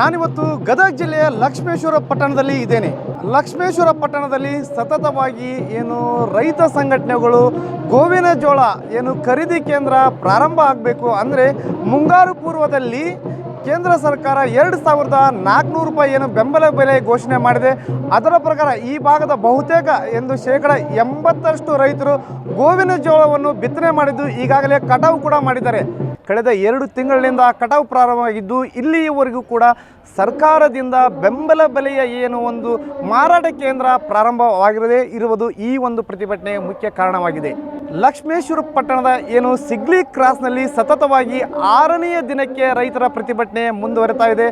ನಾನಿವತ್ತು ಗದಗ ಜಿಲ್ಲೆಯ ಲಕ್ಷ್ಮೇಶ್ವರ ಪಟ್ಟಣದಲ್ಲಿ ಇದ್ದೇನೆ. ಲಕ್ಷ್ಮೇಶ್ವರ ಪಟ್ಟಣದಲ್ಲಿ ಸತತವಾಗಿ ಏನು ರೈತ ಸಂಘಟನೆಗಳು, ಗೋವಿನ ಜೋಳ ಏನು ಖರೀದಿ ಕೇಂದ್ರ ಪ್ರಾರಂಭ ಆಗಬೇಕು ಅಂದರೆ ಮುಂಗಾರು ಪೂರ್ವದಲ್ಲಿ ಕೇಂದ್ರ ಸರ್ಕಾರ ಎರಡು ಸಾವಿರದ ನಾಲ್ಕುನೂರು ರೂಪಾಯಿ ಏನು ಬೆಂಬಲ ಬೆಲೆ ಘೋಷಣೆ ಮಾಡಿದೆ. ಅದರ ಪ್ರಕಾರ ಈ ಭಾಗದ ಬಹುತೇಕ ಎಂದು ಶೇಕಡ ಎಂಬತ್ತರಷ್ಟು ರೈತರು ಗೋವಿನ ಜೋಳವನ್ನು ಬಿತ್ತನೆ ಮಾಡಿದ್ದು ಈಗಾಗಲೇ ಕಟಾವು ಕೂಡ ಮಾಡಿದ್ದಾರೆ. ಕಳೆದ ಎರಡು ತಿಂಗಳಿನಿಂದ ಕಟಾವು ಪ್ರಾರಂಭವಾಗಿದ್ದು, ಇಲ್ಲಿಯವರೆಗೂ ಕೂಡ ಸರ್ಕಾರದಿಂದ ಬೆಂಬಲ ಬೆಲೆಯ ಏನು ಒಂದು ಮಾರಾಟ ಕೇಂದ್ರ ಪ್ರಾರಂಭವಾಗಿರದೇ ಇರುವುದು ಈ ಒಂದು ಪ್ರತಿಭಟನೆಯ ಮುಖ್ಯ ಕಾರಣವಾಗಿದೆ. ಲಕ್ಷ್ಮೇಶ್ವರ ಪಟ್ಟಣದ ಏನು ಸಿಗ್ಲಿ ಕ್ರಾಸ್ನಲ್ಲಿ ಸತತವಾಗಿ ಆರನೆಯ ದಿನಕ್ಕೆ ರೈತರ ಪ್ರತಿಭಟನೆ ಮುಂದುವರಿತಾ ಇದೆ.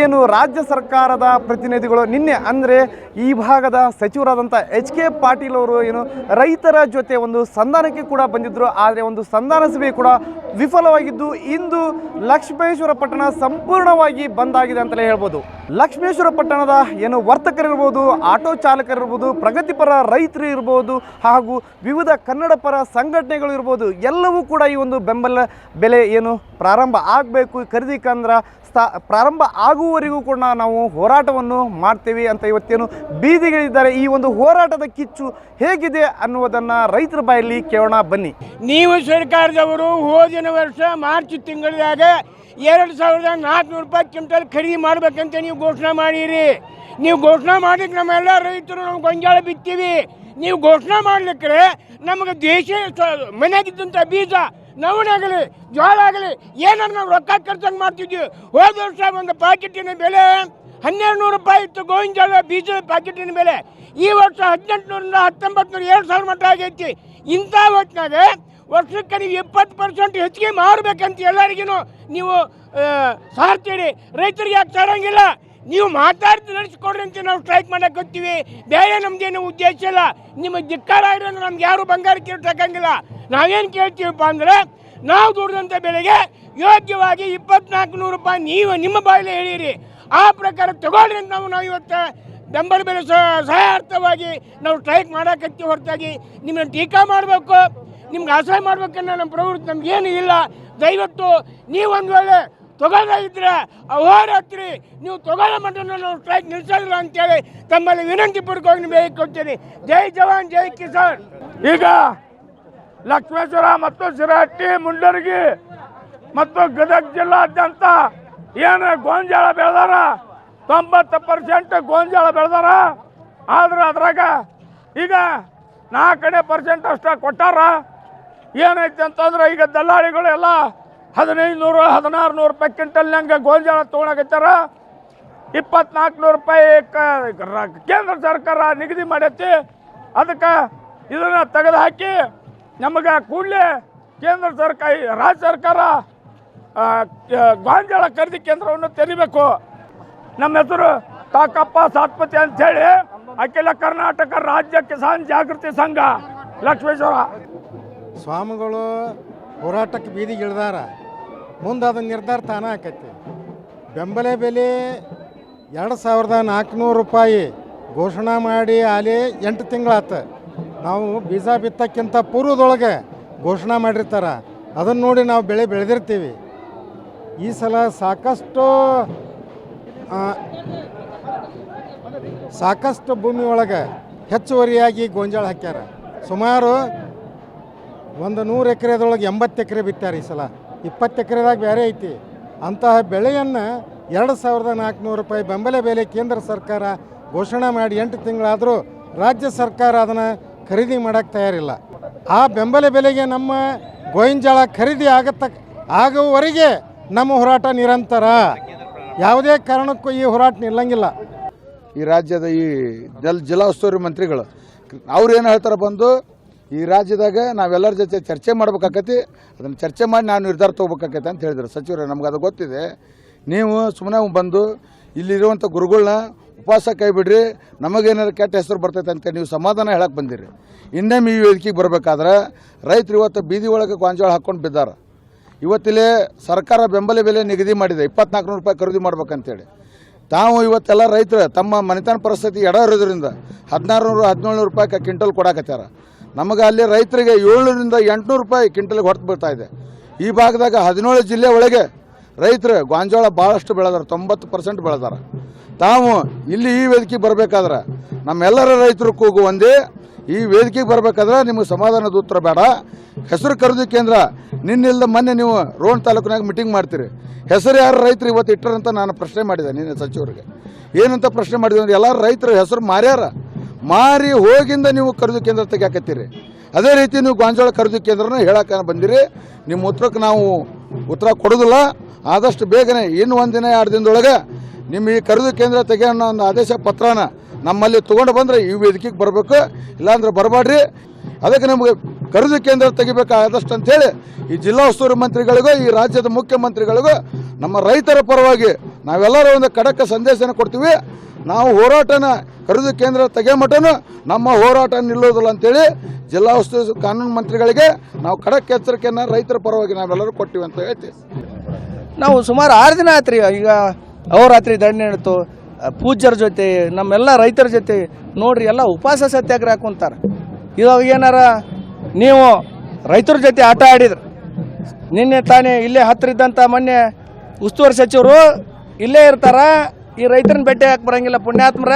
ಏನು ರಾಜ್ಯ ಸರ್ಕಾರದ ಪ್ರತಿನಿಧಿಗಳು ನಿನ್ನೆ ಅಂದರೆ ಈ ಭಾಗದ ಸಚಿವರಾದಂಥ ಎಚ್ ಕೆ ಪಾಟೀಲ್ ಅವರು ಏನು ರೈತರ ಜೊತೆ ಒಂದು ಸಂಧಾನಕ್ಕೆ ಕೂಡ ಬಂದಿದ್ದರು ಆದರೆ ಒಂದು ಸಂಧಾನ ಸಭೆ ಕೂಡ ವಿಫಲವಾಗಿದ್ದು ಇಂದು ಲಕ್ಷ್ಮೇಶ್ವರ ಪಟ್ಟಣ ಸಂಪೂರ್ಣವಾಗಿ ಬಂದ್ ಆಗಿದೆ ಅಂತಲೇ ಹೇಳ್ಬೋದು. ಲಕ್ಷ್ಮೇಶ್ವರ ಪಟ್ಟಣದ ಏನು ವರ್ತಕರಿರ್ಬೋದು, ಆಟೋ ಚಾಲಕರಿರ್ಬೋದು ಪ್ರಗತಿಪರ ರೈತರು ಇರ್ಬೋದು ಹಾಗೂ ವಿವಿಧ ಕನ್ನಡ ಪರ ಸಂಘಟನೆಗಳು ಇರ್ಬೋದು, ಎಲ್ಲವೂ ಕೂಡ ಈ ಒಂದು ಬೆಂಬಲ ಬೆಲೆ ಏನು ಪ್ರಾರಂಭ ಆಗಬೇಕು. ಖರೀದಿ ಕೇಂದ್ರ ಸ್ಥಾ ಪ್ರಾರಂಭ ಆಗುವವರೆಗೂ ಕೂಡ ನಾವು ಹೋರಾಟವನ್ನು ಮಾಡ್ತೀವಿ ಅಂತ ಇವತ್ತೇನು ಬೀದಿಗಳಿದ್ದಾರೆ. ಈ ಒಂದು ಹೋರಾಟದ ಕಿಚ್ಚು ಹೇಗಿದೆ ಅನ್ನುವುದನ್ನು ರೈತರ ಬಾಯಲ್ಲಿ ಕೇಳೋಣ. ಬನ್ನಿ. ನೀವು ಸರ್ಕಾರದವರು ಹೋದಿನ ವರ್ಷ ಮಾರ್ಚ್ ತಿಂಗಳದಾಗ ಎರಡು ಸಾವಿರದ ನಾಲ್ಕುನೂರು ರೂಪಾಯಿ ಕ್ವಿಂಟಲ್ ಖರೀದಿ ಮಾಡಬೇಕಂತ ನೀವು ಘೋಷಣೆ ಮಾಡಿರಿ. ನೀವು ಘೋಷಣೆ ಮಾಡಿದ್ರೆ ನಮ್ಮೆಲ್ಲ ರೈತರು ನಾವು ಗೊಂಜಾಳ ಬಿತ್ತೀವಿ. ನೀವು ಘೋಷಣೆ ಮಾಡ್ಲಿಕ್ಕೆ ನಮಗೆ ದೇಶ ಮನ್ಯಾಗಿದ್ದಂಥ ಬೀಜ ನವಣಾಗಲಿ ಜೋಳ ಆಗಲಿ ಏನಾರು ನಾವು ರೊಕ್ಕ ಖರ್ಚಂಗೆ ಮಾಡ್ತಿದ್ವಿ. ಹೋದ ವರ್ಷ ಒಂದು ಪ್ಯಾಕೆಟಿನ ಬೆಲೆ ಹನ್ನೆರಡು ನೂರು ರೂಪಾಯಿ ಇತ್ತು. ಗೋವಿನ ಜೋಳ ಬೀಜದ ಪ್ಯಾಕೆಟಿನ ಬೆಲೆ. ಈ ವರ್ಷ ಹದಿನೆಂಟುನೂರಿಂದ ಹತ್ತೊಂಬತ್ತು ಏಳು ಸಾವಿರ ಮಟ್ಟ ಆಗೈತಿ. ಇಂಥ ಹೊತ್ತಿನಾಗ ವರ್ಷಕ್ಕೆ ನೀವು ಇಪ್ಪತ್ತು ಪರ್ಸೆಂಟ್ ಹೆಚ್ಚಿಗೆ ಮಾರಬೇಕಂತ ಎಲ್ಲರಿಗೂ ನೀವು ಸಾರ್ತೀರಿ. ರೈತರಿಗೆ ಯಾಕೆ ತರಂಗಿಲ್ಲ ನೀವು ಮಾತಾಡ್ತಾ ನಡೆಸ್ಕೊಡ್ರಿ ಅಂತ ನಾವು ಸ್ಟ್ರೈಕ್ ಮಾಡಕ್ಕೆ ಹೋಗ್ತೀವಿ. ಬೇರೆ ನಮ್ದೇನು ಉದ್ದೇಶ ಇಲ್ಲ. ನಿಮ್ಮ ಧಿಕ್ಕಾರ ಅಂದ್ರೆ ನಮ್ಗೆ ಯಾರು ಬಂಗಾರ ಕೇಳ್ತಕ್ಕಂಗಿಲ್ಲ ನಾವೇನು ಕೇಳ್ತೀವಪ್ಪ ಅಂದ್ರೆ, ನಾವು ದುಡಿದಂಥ ಬೆಲೆಗೆ ಯೋಗ್ಯವಾಗಿ ಇಪ್ಪತ್ನಾಲ್ಕು ನೂರು ರೂಪಾಯಿ ನೀವು ನಿಮ್ಮ ಬಾಯಲ್ಲಿ ಹೇಳಿರಿ. ಆ ಪ್ರಕಾರ ತಗೊಳ್ರಿ ಅಂತ ನಾವು ನಾವು ಇವತ್ತು ಬೆಂಬಲ ಬೆಲೆ ಸಹಾಯಾರ್ಥವಾಗಿ ನಾವು ಸ್ಟ್ರೈಕ್ ಮಾಡಕತ್ತೀವಿ ಹೊರತಾಗಿ ನಿಮ್ಮನ್ನು ಟೀಕಾ ಮಾಡಬೇಕು. ನಿಮ್ಗೆ ಅಸಹಾಯ ಮಾಡ್ಬೇಕನ್ನೋ ನಮ್ಮ ಪ್ರವೃತ್ತಿ ನಮ್ಗೆ ಏನು ಇಲ್ಲ. ದಯವಿಟ್ಟು ನೀವು ಒಂದು ವೇಳೆ ತಗೊಳ್ತಾ ಇದ್ರೆ ಹೋರಾತ್ರಿ ನೀವು ತಗೊಳ್ಳ ಮಟ್ಟ ನಾವು ಸ್ಟ್ರೈಕ್ ನಿಲ್ಲಿಸಲ್ಲ ಅಂತೇಳಿ ತಮ್ಮಲ್ಲಿ ವಿನಂತಿ ಪೂರ್ವಕವಾಗಿ ನಿಮಗೆ ಕೊಡ್ತೀನಿ. ಜೈ ಜವಾನ್, ಜೈ ಕಿಸಾನ್. ಈಗ ಲಕ್ಷ್ಮೇಶ್ವರ ಮತ್ತು ಶಿರಹಟ್ಟಿ ಮುಂಡರಗಿ ಮತ್ತು ಗದಗ ಜಿಲ್ಲಾದ್ಯಂತ ಏನು ಗೋಂಜಾಳ ಬೆಳೆದಾರ? ತೊಂಬತ್ತು ಪರ್ಸೆಂಟ್ ಗೋಂಜಾಳ ಬೆಳೆದಾರ. ಆದ್ರೆ ಅದ್ರಾಗ ಈಗ ನಾಲ್ಕನೇ ಪರ್ಸೆಂಟ್ ಅಷ್ಟ ಕೊಟ್ಟಾರ. ಏನೈತೆ ಅಂತಂದ್ರೆ ಈಗ ದಲ್ಲಾಳಿಗಳು ಎಲ್ಲ ಹದಿನೈದು ನೂರು, ಹದಿನಾರು ನೂರು ರೂಪಾಯಿ ಕ್ವಿಂಟಲ್ನಂಗೆ ಗೋಂಜಾಳ ತೊಗೊಳಕತ್ತಾರ ಇಪ್ಪತ್ನಾಲ್ಕು ನೂರು ರೂಪಾಯಿ ಕೇಂದ್ರ ಸರ್ಕಾರ ನಿಗದಿ ಮಾಡೈತಿ. ಅದಕ್ಕೆ ಇದನ್ನು ತೆಗೆದು ಹಾಕಿ ನಮಗೆ ಕೂಡಲೇ ಕೇಂದ್ರ ಸರ್ಕಾರ, ರಾಜ್ಯ ಸರ್ಕಾರ ಗಾಂಜಾಳ ಖರೀದಿ ಕೇಂದ್ರವನ್ನು ತೆರಿಬೇಕು. ನಮ್ಮ ಹೆಸರು ತಾಕಪ್ಪ ಸಾತ್ಪತಿ ಅಂಥೇಳಿ ಅಖಿಲ ಕರ್ನಾಟಕ ರಾಜ್ಯ ಕಿಸಾನ್ ಜಾಗೃತಿ ಸಂಘ, ಲಕ್ಷ್ಮೇಶ್ವರ. ಸ್ವಾಮಿಗಳು ಹೋರಾಟಕ್ಕೆ ಬೀದಿಗೆ ಇಳ್ದಾರ. ಮುಂದೆ ನಿರ್ಧಾರ ತಾನೇ ಆಕೈತಿ. ಬೆಂಬಲ ಬೆಲೆ ಎರಡು ಸಾವಿರದ ನಾಲ್ಕುನೂರು ರೂಪಾಯಿ ಘೋಷಣೆ ಮಾಡಿ ಅಲ್ಲಿ ಎಂಟು ತಿಂಗಳಾತ. ನಾವು ಬೀಜ ಬಿತ್ತಕ್ಕಿಂತ ಪೂರ್ವದೊಳಗೆ ಘೋಷಣೆ ಮಾಡಿರ್ತಾರೆ. ಅದನ್ನು ನೋಡಿ ನಾವು ಬೆಳೆ ಬೆಳೆದಿರ್ತೀವಿ. ಈ ಸಲ ಸಾಕಷ್ಟು ಸಾಕಷ್ಟು ಭೂಮಿ ಒಳಗೆ ಹೆಚ್ಚುವರಿಯಾಗಿ ಗೋಂಜಾಳ ಹಾಕ್ಯಾರ. ಸುಮಾರು ಒಂದು ನೂರು ಎಕರೆದೊಳಗೆ ಎಂಬತ್ತು ಎಕರೆ ಬಿತ್ತಾರೆ ಈ ಸಲ. ಇಪ್ಪತ್ತು ಎಕರೆದಾಗ ಬೇರೆ ಐತಿ. ಅಂತಹ ಬೆಳೆಯನ್ನು ಎರಡು ಸಾವಿರದ ನಾಲ್ಕುನೂರು ರೂಪಾಯಿ ಬೆಂಬಲ ಬೆಲೆ ಕೇಂದ್ರ ಸರ್ಕಾರ ಘೋಷಣೆ ಮಾಡಿ ಎಂಟು ತಿಂಗಳಾದರೂ ರಾಜ್ಯ ಸರ್ಕಾರ ಅದನ್ನು ಖರೀದಿ ಮಾಡೋಕ್ಕೆ ತಯಾರಿಲ್ಲ. ಆ ಬೆಂಬಲ ಬೆಲೆಗೆ ನಮ್ಮ ಗೋಯಿಂಜಾಳ ಖರೀದಿ ಆಗತ್ತ, ಆಗುವವರೆಗೆ ನಮ್ಮ ಹೋರಾಟ ನಿರಂತರ. ಯಾವುದೇ ಕಾರಣಕ್ಕೂ ಈ ಹೋರಾಟ ನಿಲ್ಲಂಗಿಲ್ಲ. ಈ ರಾಜ್ಯದ ಈ ಜಲ್ ಜಿಲ್ಲಾ ಉಸ್ತುವಾರಿ ಮಂತ್ರಿಗಳು, ಅವ್ರು ಏನು ಹೇಳ್ತಾರೆ ಬಂದು ಈ ರಾಜ್ಯದಾಗ ನಾವೆಲ್ಲರ ಜೊತೆ ಚರ್ಚೆ ಮಾಡ್ಬೇಕಾಕತಿ. ಅದನ್ನು ಚರ್ಚೆ ಮಾಡಿ ನಾವು ನಿರ್ಧಾರ ತೊಗೋಬೇಕಾಕೈತೆ ಅಂತ ಹೇಳಿದ್ರು. ಸಚಿವರು, ನಮ್ಗೆ ಅದು ಗೊತ್ತಿದೆ. ನೀವು ಸುಮ್ಮನೆ ಬಂದು ಇಲ್ಲಿರುವಂಥ ಗುರುಗಳನ್ನ ಉಪವಾಸ ಕೈಬಿಡ್ರಿ. ನಮಗೇನಾದ್ರು ಕೆಟ್ಟ ಹೆಸರು ಬರ್ತೈತೆ ಅಂತ ನೀವು ಸಮಾಧಾನ ಹೇಳಕ್ಕೆ ಬಂದಿರಿ. ಇನ್ನೊಮ್ಮೆ ಈ ವೇದಿಕೆಗೆ ಬರಬೇಕಾದ್ರೆ ರೈತರು ಇವತ್ತು ಬೀದಿ ಒಳಗೆ ಗೊಂಜಾಳ ಹಾಕ್ಕೊಂಡು ಬಿದ್ದಾರೆ. ಇವತ್ತಿಲ್ಲೇ ಸರ್ಕಾರ ಬೆಂಬಲ ಬೆಲೆ ನಿಗದಿ ಮಾಡಿದೆ. ಇಪ್ಪತ್ನಾಲ್ಕು ನೂರು ರೂಪಾಯಿ ಖರೀದಿ ಮಾಡ್ಬೇಕಂತೇಳಿ. ತಾವು ಇವತ್ತೆಲ್ಲ ರೈತರು ತಮ್ಮ ಮನೆತನ ಪರಿಸ್ಥಿತಿ ಎಡ ಇರೋದ್ರಿಂದ ಹದಿನಾರು ನೂರು, ಹದಿನೇಳು ರೂಪಾಯಿ ಕ್ವಿಂಟಲ್ ಕೊಡಾಕತ್ಯಾರ. ನಮಗೆ ಅಲ್ಲಿ ರೈತರಿಗೆ ಏಳ್ನೂರಿಂದ ಎಂಟುನೂರು ರೂಪಾಯಿ ಕ್ವಿಂಟಲ್ಗೆ ಹೊರತು ಬೀಳ್ತಾ ಇದೆ. ಈ ಭಾಗದಾಗ ಹದಿನೇಳು ಜಿಲ್ಲೆ ಒಳಗೆ ರೈತರು ಗಾಂಜೋಳ ಭಾಳಷ್ಟು ಬೆಳೆದಾರೆ, ತೊಂಬತ್ತು ಪರ್ಸೆಂಟ್ ಬೆಳೆದಾರೆ. ತಾವು ಇಲ್ಲಿ ಈ ವೇದಿಕೆಗೆ ಬರಬೇಕಾದ್ರೆ ನಮ್ಮೆಲ್ಲರ ರೈತರು ಕೂಗು ಒಂದೇ, ಈ ವೇದಿಕೆಗೆ ಬರಬೇಕಾದ್ರೆ ನಿಮಗೆ ಸಮಾಧಾನದ ಉತ್ತರ ಬೇಡ. ಹೆಸರು ಖರೀದಿ ಕೇಂದ್ರ, ನಿನ್ನಿಲ್ದ ಮೊನ್ನೆ ನೀವು ರೋಣ ತಾಲೂಕಿನಾಗ ಮೀಟಿಂಗ್ ಮಾಡ್ತೀರಿ. ಹೆಸರು ಯಾರು ರೈತರು ಇವತ್ತು ಇಟ್ಟರಂತ ನಾನು ಪ್ರಶ್ನೆ ಮಾಡಿದೆ ನಿನ್ನೆ ಸಚಿವರಿಗೆ. ಏನಂತ ಪ್ರಶ್ನೆ ಮಾಡಿದೆ ಅಂದ್ರೆ ಎಲ್ಲರೂ ರೈತರು ಹೆಸರು ಮಾರ್ಯಾರ. ಮಾರಿ ಹೋಗಿಂದ ನೀವು ಖರೀದಿ ಕೇಂದ್ರ ತೆಗಿಯಾಕತ್ತೀರಿ. ಅದೇ ರೀತಿ ನೀವು ಗಾಂಜಾಳ ಖರೀದಿ ಕೇಂದ್ರನ ಹೇಳಕ ಬಂದಿರಿ. ನಿಮ್ಮ ಉತ್ತರಕ್ಕೆ ನಾವು ಉತ್ತರ ಕೊಡೋದಿಲ್ಲ. ಆದಷ್ಟು ಬೇಗನೆ ಇನ್ನು ಒಂದು ದಿನ, ಎರಡು ದಿನದೊಳಗೆ ನಿಮ್ಮ ಈ ಖರೀದಿ ಕೇಂದ್ರ ತೆಗೆಯೋಣ ಒಂದು ಆದೇಶ ಪತ್ರನ ನಮ್ಮಲ್ಲಿ ತೊಗೊಂಡು ಬಂದರೆ ಈ ವೇದಿಕೆಗೆ ಬರಬೇಕು. ಇಲ್ಲಾಂದ್ರೆ ಬರಬೇಡ್ರಿ ಅದಕ್ಕೆ ನಮಗೆ ಖರೀದಿ ಕೇಂದ್ರ ತೆಗಿಬೇಕಾದಷ್ಟು ಅಂತೇಳಿ ಈ ಜಿಲ್ಲಾ ಉಸ್ತುವಾರಿ ಮಂತ್ರಿಗಳಿಗೂ, ಈ ರಾಜ್ಯದ ಮುಖ್ಯಮಂತ್ರಿಗಳಿಗೂ ನಮ್ಮ ರೈತರ ಪರವಾಗಿ ನಾವೆಲ್ಲರೂ ಒಂದು ಖಡಕ್ ಸಂದೇಶನ ಕೊಡ್ತೀವಿ. ನಾವು ಹೋರಾಟನ ಖರೀದಿ ಕೇಂದ್ರ ತೆಗೆಯೋ ಮಟನು ನಮ್ಮ ಹೋರಾಟ ನಿಲ್ಲೋದಿಲ್ಲ ಅಂತೇಳಿ ಜಿಲ್ಲಾ ಉಸ್ತುವಾರಿ ಕಾನೂನು ಮಂತ್ರಿಗಳಿಗೆ ನಾವು ಖಡಕ್ ಎಚ್ಚರಿಕೆಯನ್ನು ರೈತರ ಪರವಾಗಿ ನಾವೆಲ್ಲರೂ ಕೊಟ್ಟಿವಿ ಅಂತ ಹೇಳ್ತೀವಿ. ನಾವು ಸುಮಾರು ಆರು ದಿನ ಆತ್ರಿ, ಈಗ ಅವರಾತ್ರಿ ದಂಡ ಇಡ್ತು ಪೂಜ್ಯರ ಜೊತೆ, ನಮ್ಮೆಲ್ಲ ರೈತರ ಜೊತೆ ನೋಡ್ರಿ, ಎಲ್ಲ ಉಪವಾಸ ಸತ್ಯಾಗ್ರಹ ಕುಂತಾರೆ ಇವಾಗ ಏನಾರ ನೀವು ರೈತರ ಜೊತೆ ಆಟ ಆಡಿದ್ರು, ನಿನ್ನೆ ತಾನೇ ಇಲ್ಲೇ ಹತ್ತಿರ ಇದ್ದಂಥ ಮೊನ್ನೆ ಉಸ್ತುವಾರಿ ಸಚಿವರು ಇಲ್ಲೇ ಇರ್ತಾರ. ಈ ರೈತರನ್ನ ಭೇಟಿ ಹಾಕಿ ಬರಂಗಿಲ್ಲ. ಪುಣ್ಯಾತ್ಮರ,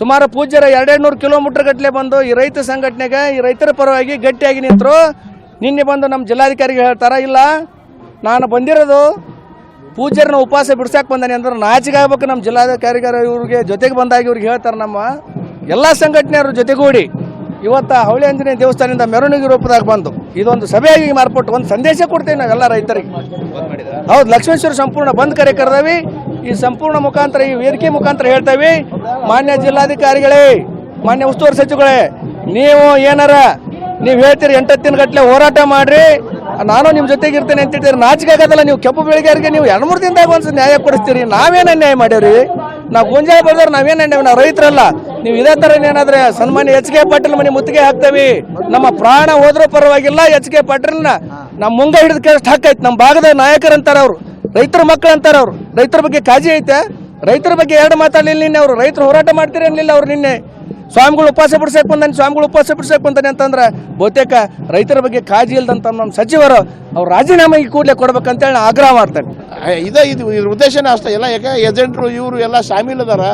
ಸುಮಾರು ಪೂಜ್ಯರ ಎರಡೆರಡು ನೂರು ಕಿಲೋಮೀಟರ್ ಗಟ್ಟಲೆ ಬಂದು ಈ ರೈತ ಸಂಘಟನೆಗೆ, ಈ ರೈತರ ಪರವಾಗಿ ಗಟ್ಟಿಯಾಗಿ ನಿಂತರು. ನಿನ್ನೆ ಬಂದು ನಮ್ಮ ಜಿಲ್ಲಾಧಿಕಾರಿಗೆ ಹೇಳ್ತಾರ, ಇಲ್ಲ, ನಾನು ಬಂದಿರೋದು ಪೂಜ್ಯರನ್ನ ಉಪವಾಸ ಬಿಡ್ಸಕ್ಕೆ ಬಂದಾನೆ ಅಂದ್ರೆ ನಾಚಿಕೆ ಆಗ್ಬೇಕು. ನಮ್ಮ ಜಿಲ್ಲಾಧಿಕಾರಿಗಾರ ಇವ್ರಿಗೆ ಜೊತೆಗೆ ಬಂದಾಗ ಇವ್ರಿಗೆ ಹೇಳ್ತಾರೆ ನಮ್ಮ ಎಲ್ಲ ಸಂಘಟನೆಯವರು ಜೊತೆಗೂಡಿ. ಇವತ್ತ ಹವಳಿ ಆಂಜನೇಯ ದೇವಸ್ಥಾನದಿಂದ ಮೆರವಣಿಗೆ ರೂಪದಾಗ ಬಂದು ಇದೊಂದು ಸಭೆಯಾಗಿ ಮಾರ್ಪಟ್ಟು ಒಂದು ಸಂದೇಶ ಕೊಡ್ತೇವೆ ನಾವೆಲ್ಲ ರೈತರಿಗೆ. ಹೌದು, ಲಕ್ಷ್ಮೇಶ್ವರ ಸಂಪೂರ್ಣ ಬಂದ್ ಕರೆ ಕರೆದವಿ ಈ ಸಂಪೂರ್ಣ ಮುಖಾಂತರ, ಈ ವೇದಿಕೆ ಮುಖಾಂತರ ಹೇಳ್ತೇವೆ. ಮಾನ್ಯ ಜಿಲ್ಲಾಧಿಕಾರಿಗಳೇ, ಮಾನ್ಯ ಉಸ್ತುವಾರಿ ಸಚಿವಗಳೇ ನೀವು ಏನಾರ ನೀವು ಹೇಳ್ತೀರಿ ಎಂಟತ್ತಿನ ಗಟ್ಟಲೆ ಹೋರಾಟ ಮಾಡ್ರಿ. ನಾನು ನಿಮ್ಮ ಜೊತೆಗೆ ಇರ್ತೇನೆ ಅಂತ ಹೇಳ್ತೀರಿ. ನಾಚಿಕೆ ಆಗೋದಲ್ಲ ನೀವು ಕೆಂಪು ಬೆಳಗಾರಿಗೆ ನೀವು ಎರಡು ಮೂರು ದಿನದಾಗ ಒಂದು ನ್ಯಾಯ ಕೊಡಿಸ್ತೀರಿ. ನಾವೇನ ನ್ಯಾಯ ಮಾಡೇವ್ರಿ? ನಾವು ಗುಂಜಾಳ ಬರ್ದವ್ರು ನಾವೇನು ನಾವು ರೈತರಲ್ಲ, ನೀವು ಇದೇ ಥರ ಏನಾದ್ರೆ ಸನ್ಮಾನ್ಯ ಎಚ್ ಕೆ ಪಾಟೀಲ್ ಮನೆ ಮುತ್ತಿಗೆ ಹಾಕ್ತೇವಿ. ನಮ್ಮ ಪ್ರಾಣ ಹೋದ್ರೂ ಪರವಾಗಿಲ್ಲ, ಎಚ್ ಕೆ ಪಾಟೀಲ್ನ ನಮ್ಮ ಮುಂಗ ಹಿಡಿದ ಕಷ್ಟ ಹಾಕೈತೆ ನಮ್ಮ ಭಾಗದ ನಾಯಕರಂತಾರೆ ಅವರು, ರೈತರ ಮಕ್ಕಳು ಅಂತಾರ ಅವರು. ರೈತರ ಬಗ್ಗೆ ಕಾಜಿ ಐತೆ. ರೈತರ ಬಗ್ಗೆ ಎರಡು ಮಾತಾಡಲಿಲ್ಲ ನಿನ್ನೆ ಅವರು. ರೈತರು ಹೋರಾಟ ಮಾಡ್ತಿರಲಿಲ್ಲ ಅವರು ನಿನ್ನೆ. ಸ್ವಾಮಿಗಳು ಉಪವಾಸ ಬಿಡ್ಸಕ್ ಬಂದಾನೆ, ಸ್ವಾಮಿಗಳು ಉಪವಾಸ ಬಿಡ್ಸಕ್ ಬಂದಾನೆ ಅಂತಂದ್ರೆ ಬಹುತೇಕ ರೈತರ ಬಗ್ಗೆ ಕಾಜಿ ಇಲ್ದಂತ ನಮ್ಮ ಸಚಿವರು ಅವ್ರು ರಾಜೀನಾಮೆ ಈ ಕೂಡಲೇ ಕೊಡ್ಬೇಕಂತೇಳಿ ಆಗ್ರಹ ಮಾಡ್ತೇನೆ. ಇದೇ ಇದು ಇದ್ರ ಉದ್ದೇಶನೇ ಅಷ್ಟೇ. ಎಲ್ಲ ಯಾಕೆ ಏಜೆಂಟ್ರು ಇವರು ಎಲ್ಲ ಶಾಮೀಲ್ ಅದಾರ.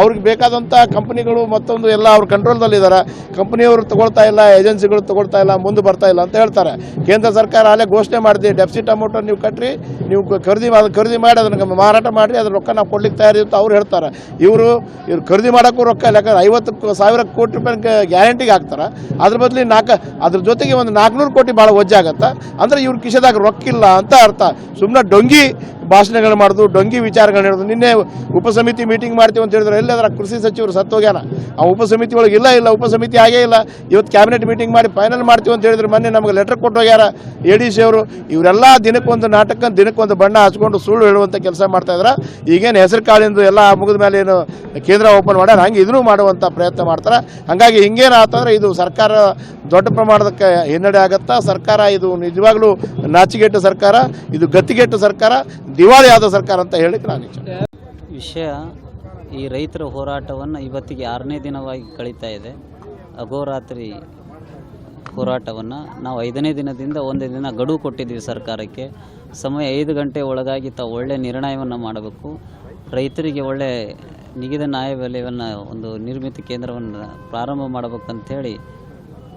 ಅವ್ರಿಗೆ ಬೇಕಾದಂಥ ಕಂಪ್ನಿಗಳು ಮತ್ತೊಂದು ಎಲ್ಲ ಅವ್ರ ಕಂಟ್ರೋಲ್ದಲ್ಲಿದ್ದಾರೆ ಕಂಪ್ನಿಯವರು ತಗೊಳ್ತಾ ಇಲ್ಲ ಏಜೆನ್ಸಿಗಳು ತಗೊಳ್ತಾ ಇಲ್ಲ, ಮುಂದೆ ಬರ್ತಾ ಇಲ್ಲ ಅಂತ ಹೇಳ್ತಾರೆ. ಕೇಂದ್ರ ಸರ್ಕಾರ ಅಲ್ಲೇ ಘೋಷಣೆ ಮಾಡಿದೆ ಡೆಫಿಸಿಟ್ ಅಮೌಂಟ್ ನೀವು ಕಟ್ಟಿರಿ ನೀವು ಖರೀದಿ ಮಾಡಿ ಖರೀದಿ ಮಾಡಿ, ಅದನ್ನ ಮಾರಾಟ ಮಾಡಿ ಅದ್ರ ರೊಕ್ಕ ನಾವು ಕೊಡ್ಲಿಕ್ಕೆ ತಯಾರಿ ಅಂತ ಅವ್ರು ಹೇಳ್ತಾರೆ. ಇವರು ಇವ್ರು ಖರೀದಿ ಮಾಡೋಕ್ಕೂ ರೊಕ್ಕ ಇಲ್ಲ, ಯಾಕಂದ್ರೆ ಐವತ್ತು ಸಾವಿರ ಕೋಟಿ ರೂಪಾಯಿ ಗ್ಯಾರಂಟಿಗೆ ಹಾಕ್ತಾರೆ. ಅದ್ರ ಬದಲಿ ನಾಲ್ಕು ಅದ್ರ ಜೊತೆಗೆ ಒಂದು ನಾಲ್ಕುನೂರು ಕೋಟಿ ಭಾಳ ವಜ್ಜೆ ಆಗತ್ತೆ. ಅಂದ್ರೆ ಇವ್ರ ಕಿಶೆದಾಗ ರೊಕ್ಕ ಇಲ್ಲ ಅಂತ ಅರ್ಥ. ಸುಮ್ಮನೆ ಡೊಂಗಿ ಭಾಷಣಗಳು ಮಾಡೋದು, ಡೊಂಗಿ ವಿಚಾರಗಳನ್ನ ಹೇಳೋದು ನಿನ್ನೆ ಉಪಸಮಿತಿ ಮೀಟಿಂಗ್ ಮಾಡ್ತೀವಿ ಅಂತ ಹೇಳಿದ್ರೆ ಎಲ್ಲದರ ಕೃಷಿ ಸಚಿವರು ಸತ್ತೋಗ್ಯಾನ ಆ ಉಪಸಮಿತಿ ಒಳಗೆ ಇಲ್ಲ ಇಲ್ಲ, ಉಪಸಮಿತಿ ಆಗೇ ಇಲ್ಲ. ಇವತ್ತು ಕ್ಯಾಬಿನೆಟ್ ಮೀಟಿಂಗ್ ಮಾಡಿ ಫೈನಲ್ ಮಾಡ್ತೀವಿ ಅಂತ ಹೇಳಿದ್ರು, ಮೊನ್ನೆ ನಮಗೆ ಲೆಟರ್ ಕೊಟ್ಟೋಗ್ಯಾರ ಎ ಡಿ ಸಿ ಅವರು. ಇವರೆಲ್ಲ ದಿನಕ್ಕೊಂದು ನಾಟಕ ದಿನಕ್ಕೊಂದು ಬಣ್ಣ ಹಚ್ಕೊಂಡು ಸುಳ್ಳು ಹೇಳುವಂಥ ಕೆಲಸ ಮಾಡ್ತಾ ಇದ್ದಾರೆ ಈಗೇನು ಹೆಸರು ಕಾಳಿಂದು ಎಲ್ಲ ಮುಗಿದ ಮೇಲೆ ಏನು ಕೇಂದ್ರ ಓಪನ್ ಮಾಡ್ಯಾರ ಹಂಗೆ ಇದನ್ನು ಮಾಡುವಂಥ ಪ್ರಯತ್ನ ಮಾಡ್ತಾರೆ. ಹಾಗಾಗಿ ಹಿಂಗೇನು ಆತಂದ್ರೆ ಇದು ಸರ್ಕಾರ ದೊಡ್ಡ ಪ್ರಮಾಣದಕ್ಕೆ ಹಿನ್ನಡೆ ಆಗುತ್ತಾ, ಸರ್ಕಾರ ಇದು ನಿಜವಾಗ್ಲೂ ನಾಚಿಗೆಟ್ಟು ಸರ್ಕಾರ, ಇದು ಗತಿಗೆಟ್ಟು ಸರ್ಕಾರ, ದಿವಾಳಿ ಆದ ಸರ್ಕಾರ ಅಂತ ಹೇಳಿಕ್ಕೆ ನಾನು ವಿಷಯ, ಈ ರೈತರ ಹೋರಾಟವನ್ನು ಇವತ್ತಿಗೆ ಆರನೇ ದಿನವಾಗಿ ಕಳೀತಾ ಇದೆ. ಅಗೋರಾತ್ರಿ ಹೋರಾಟವನ್ನು ನಾವು ಐದನೇ ದಿನದಿಂದ ಒಂದು ದಿನ ಗಡುವು ಕೊಟ್ಟಿದ್ದೀವಿ ಸರ್ಕಾರಕ್ಕೆ. ಸಮಯ ಐದು ಗಂಟೆ ಒಳಗಾಗಿ ತಾವು ಒಳ್ಳೆಯ ನಿರ್ಣಯವನ್ನು ಮಾಡಬೇಕು. ರೈತರಿಗೆ ನಿಗದ ನ್ಯಾಯಬೆಲೆಯನ್ನು, ಒಂದು ನಿರ್ಮಿತ ಕೇಂದ್ರವನ್ನು ಪ್ರಾರಂಭ ಮಾಡಬೇಕಂತೇಳಿ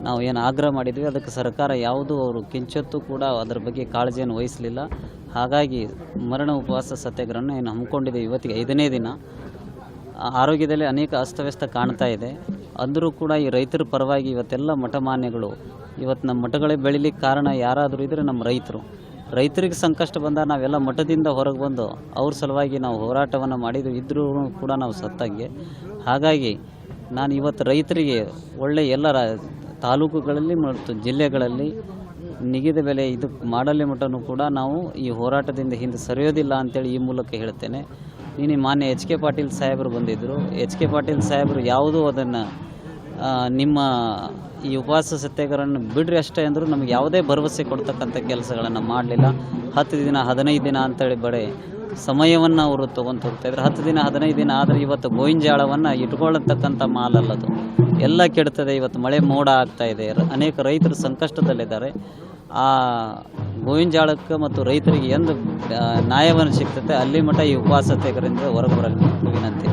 ನಾವು ಏನು ಆಗ್ರಹ ಮಾಡಿದ್ವಿ. ಅದಕ್ಕೆ ಸರ್ಕಾರ ಯಾವುದೂ ಅವರು ಕಿಂಚತ್ತು ಕೂಡ ಅದರ ಬಗ್ಗೆ ಕಾಳಜಿಯನ್ನು ವಹಿಸಲಿಲ್ಲ. ಹಾಗಾಗಿ ಮರಣ ಉಪವಾಸ ಸತ್ಯಾಗ್ರಹವನ್ನು ಏನು ಹಮ್ಮಿಕೊಂಡಿದೆ ಇವತ್ತಿಗೆ ಐದನೇ ದಿನ. ಆರೋಗ್ಯದಲ್ಲಿ ಅನೇಕ ಅಸ್ತವ್ಯಸ್ತ ಕಾಣ್ತಾ ಇದೆ. ಅಂದರೂ ಕೂಡ ಈ ರೈತರ ಪರವಾಗಿ ಇವತ್ತೆಲ್ಲ ಮಠಮಾನ್ಯಗಳು ಇವತ್ತು ನಮ್ಮ ಮಠಗಳೇ ಬೆಳಿಲಿಕ್ಕೆ ಕಾರಣ ಯಾರಾದರೂ ಇದ್ದರೆ ನಮ್ಮ ರೈತರು. ರೈತರಿಗೆ ಸಂಕಷ್ಟ ಬಂದಾಗ ನಾವೆಲ್ಲ ಮಠದಿಂದ ಹೊರಗೆ ಬಂದು ಅವ್ರ ಸಲುವಾಗಿ ನಾವು ಹೋರಾಟವನ್ನು ಮಾಡಿದ್ದು ಇದ್ರೂ ಕೂಡ ನಾವು ಸತ್ತಂಗೆ. ಹಾಗಾಗಿ ನಾನು ಇವತ್ತು ರೈತರಿಗೆ ಒಳ್ಳೆ ಎಲ್ಲ ತಾಲೂಕುಗಳಲ್ಲಿ ಮತ್ತು ಜಿಲ್ಲೆಗಳಲ್ಲಿ ನಿಗದ ಬೆಲೆ ಇದು ಮಾಡಲಿ ಮಟ್ಟನೂ ಕೂಡ ನಾವು ಈ ಹೋರಾಟದಿಂದ ಹಿಂದೆ ಸರಿಯೋದಿಲ್ಲ ಅಂತೇಳಿ ಈ ಮೂಲಕ ಹೇಳ್ತೇನೆ. ನಿನ್ನೆ ಮಾನ್ಯ ಎಚ್ ಕೆ ಪಾಟೀಲ್ ಸಾಹೇಬರು ಬಂದಿದ್ದರು. ಎಚ್ ಕೆ ಪಾಟೀಲ್ ಸಾಹೇಬರು ಯಾವುದೂ ಅದನ್ನು ನಿಮ್ಮ ಈ ಉಪವಾಸ ಸತ್ಯಾಗ್ರಹವನ್ನು ಬಿಡ್ರಿ ಅಷ್ಟೇ ಅಂದರೂ ನಮಗೆ ಯಾವುದೇ ಭರವಸೆ ಕೊಡ್ತಕ್ಕಂಥ ಕೆಲಸಗಳನ್ನು ಮಾಡಲಿಲ್ಲ. ಹತ್ತು ದಿನ, ಹದಿನೈದು ದಿನ ಅಂತೇಳಿ ಬರೀ ಸಮಯವನ್ನು ಅವರು ತೊಗೊಂತ ಹೋಗ್ತಾಯಿದ್ರು ಹತ್ತು ದಿನ, ಹದಿನೈದು ದಿನ ಆದರೆ ಇವತ್ತು ಗೋವಿಂಜಾಳವನ್ನು ಇಟ್ಕೊಳ್ಳತಕ್ಕಂಥ ಮಾಲಲ್ಲದು ಎಲ್ಲ ಕೆಡ್ತದೆ, ಇವತ್ತು ಮಳೆ ಮೋಡ ಆಗ್ತಾ ಇದೆ. ಅನೇಕ ರೈತರು ಸಂಕಷ್ಟದಲ್ಲಿದ್ದಾರೆ. ಆ ಗೋವಿಂಜಾಳಕ್ಕೆ ಮತ್ತು ರೈತರಿಗೆ ಎಂದು ನ್ಯಾಯವನ್ನು ಸಿಗ್ತದೆ, ಅಲ್ಲಿ ಮಟ್ಟ ಈ ಉಪವಾಸ ಸತ್ಯಾಗ್ರಹದಿಂದ ಹೊರಗೆ ಬರಲಿ. ವಿನಂತಿ.